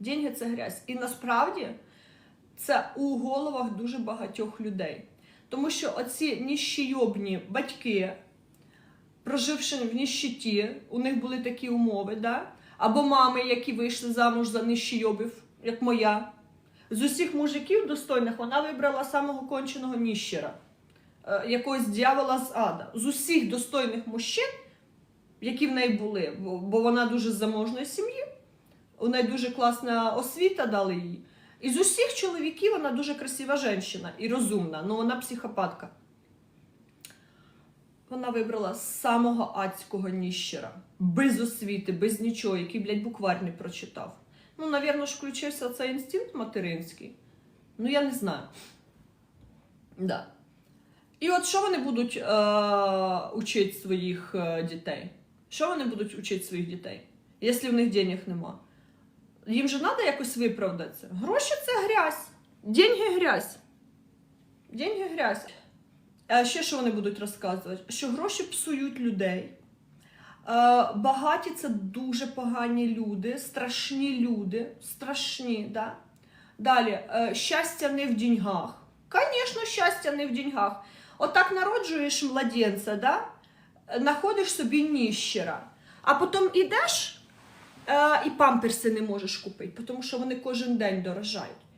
Деньги це грязь. І насправді це у головах дуже багатьох людей. Тому що оці ніщийобні батьки, проживши в ніщиті, у них були такі умови, да? або мами, які вийшли замуж за ніщийобів, як моя. З усіх мужиків достойних вона вибрала самого конченого ніщера, е, якогось дьявола з ада. З усіх достойних мужчин, які в неї були, бо, вона дуже заможної сім'ї, у неї дуже класна освіта дали їй. І з усіх чоловіків вона дуже красива жінка і розумна, але вона психопатка. Вона вибрала самого адського ніщера, без освіти, без нічого, який, блядь, букварь не прочитав. Ну, навірно ж, включився цей інстинкт материнський. Ну, я не знаю. Да. І от що вони будуть е- учити своїх е, дітей? Що вони будуть учити своїх дітей, якщо в них денег нема? Їм же треба якось виправдатися. Гроші це грязь. Деньги грязь. Деньги грязь. А ще що вони будуть розказувати? Що гроші псують людей. Е, багаті це дуже погані люди, страшні люди, страшні, да? Далі, е, щастя не в деньгах. Звісно, щастя не в деньгах. Отак народжуєш младенця, да? знаходиш собі ніщера, а потім ідеш е, і памперси не можеш купити, тому що вони кожен день дорожають.